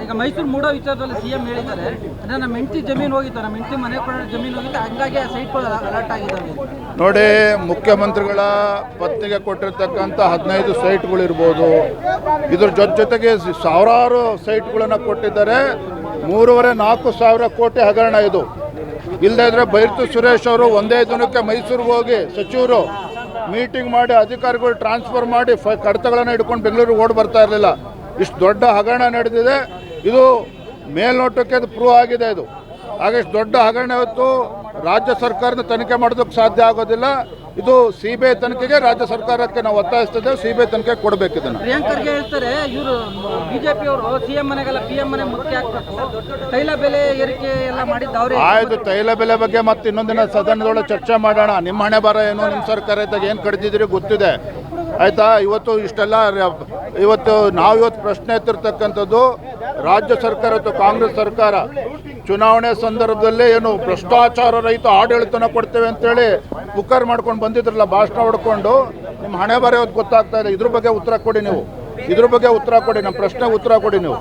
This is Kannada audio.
ಈಗ ಮೈಸೂರು ಮೂಡೋ ವಿಚಾರದಲ್ಲಿ ಸಿಎಂ ಹೇಳಿದ್ದಾರೆ. ಅಂದ್ರೆ ನಮ್ಮ ಹೆಂಡತಿ ಜಮೀನು ಹೋಗಿತ್ತು, ನಮ್ಮ ಹೆಂಡತಿ ಮನೆ ಕೊಡೋ ಜಮೀನು ಹೋಗಿತ್ತು, ಹಂಗಾಗಿ ಆ ಸೈಟ್ಗಳು ಅಲರ್ಟ್ ಆಗಿದ್ದಾವೆ. ನೋಡಿ, ಮುಖ್ಯಮಂತ್ರಿಗಳ ಪತ್ನಿಗೆ ಕೊಟ್ಟಿರ್ತಕ್ಕಂಥ ಹದಿನೈದು ಸೈಟ್ಗಳಿರ್ಬೋದು ಇದ್ರ ಜೊತೆ ಜೊತೆಗೆ ಸಾವಿರಾರು ಸೈಟ್ಗಳನ್ನು ಕೊಟ್ಟಿದ್ದಾರೆ. ಮೂರುವರೆ ನಾಲ್ಕು ಸಾವಿರ ಕೋಟಿ ಹಗರಣ ಇದು. ಇಲ್ಲದೇ ಇದ್ರೆ ಬೈರ್ತು ಸುರೇಶ್ ಅವರು ಒಂದೇ ದಿನಕ್ಕೆ ಮೈಸೂರಿಗೆ ಹೋಗಿ ಸಚಿವರು ಮೀಟಿಂಗ್ ಮಾಡಿ, ಅಧಿಕಾರಿಗಳು ಟ್ರಾನ್ಸ್ಫರ್ ಮಾಡಿ ಕಡತಗಳನ್ನು ಹಿಡ್ಕೊಂಡು ಬೆಂಗಳೂರಿಗೆ ಓಡ್ ಬರ್ತಾ ಇರಲಿಲ್ಲ. ಇಷ್ಟು ದೊಡ್ಡ ಹಗರಣ ನಡೆದಿದೆ. ಇದು ಮೇಲ್ನೋಟಕ್ಕೆ ಅದು ಪ್ರೂವ್ ಆಗಿದೆ ಇದು. ಹಾಗೆ ದೊಡ್ಡ ಹಗರಣ ಇವತ್ತು ರಾಜ್ಯ ಸರ್ಕಾರದ ತನಿಖೆ ಮಾಡೋದಕ್ಕೆ ಸಾಧ್ಯ ಆಗೋದಿಲ್ಲ. ಇದು ಸಿ ಬಿ ಐ ತನಿಖೆಗೆ ರಾಜ್ಯ ಸರ್ಕಾರಕ್ಕೆ ನಾವು ಒತ್ತಾಯಿಸ್ತಿದ್ದೇವೆ ಸಿ ಬಿ ಐ ತನಿಖೆ ಕೊಡಬೇಕು ಇದನ್ನು. ಪ್ರಿಯಾಂಕರ್ಗೆ ಹೇಳ್ತಾರೆ ಇವರು ಬಿಜೆಪಿ ಅವರು ಸಿಎಂ ಮನೆಗೆಲ್ಲ ಪಿ ಎಂ ಮನೆ ಮುಖ್ಯ ಆಗ್ತಾರೆ ತೈಲ ಬೆಲೆ ಏರಿಕೆ ಎಲ್ಲ ಮಾಡಿದ್ದು ಅವರೇ ಆಯ್ತು ತೈಲ ಬೆಲೆ ಬಗ್ಗೆ ಮತ್ತೆ ಇನ್ನೊಂದಿನ ಸದನದೊಳಗೆ ಚರ್ಚೆ ಮಾಡೋಣ. ನಿಮ್ಮ ಹಣೆ ಬರ ಏನು ನಿಮ್ಮ ಸರ್ಕಾರ ಇದ್ದಾಗ ಏನು ಕಡಿದಿದ್ರಿ ಗೊತ್ತಿದೆ. ಆಯ್ತಾ? ಇವತ್ತು ಇಷ್ಟೆಲ್ಲ ಇವತ್ತು ನಾವು ಇವತ್ತು ಪ್ರಶ್ನೆ ಎತ್ತಿರ್ತಕ್ಕಂಥದ್ದು, ರಾಜ್ಯ ಸರ್ಕಾರ ಅಥವಾ ಕಾಂಗ್ರೆಸ್ ಸರ್ಕಾರ ಚುನಾವಣೆ ಸಂದರ್ಭದಲ್ಲಿ ಏನು ಭ್ರಷ್ಟಾಚಾರ ರಹಿತ ಆಡಳಿತನ ಕೊಡ್ತೇವೆ ಅಂತೇಳಿ ಕುಕ್ಕರ್ ಮಾಡ್ಕೊಂಡು ಬಂದಿದ್ರಲ್ಲ, ಭಾಷಣ ಹೊಡ್ಕೊಂಡು ನಿಮ್ಮ ಹಣೆ ಬರ ಗೊತ್ತಾಗ್ತಾ ಇದೆ ಇದ್ರ ಬಗ್ಗೆ ಉತ್ತರ ಕೊಡಿ ನೀವು. ಇದ್ರ ಬಗ್ಗೆ ಉತ್ತರ ಕೊಡಿ ನಮ್ಮ ಪ್ರಶ್ನೆಗೆ ಉತ್ತರ ಕೊಡಿ ನೀವು.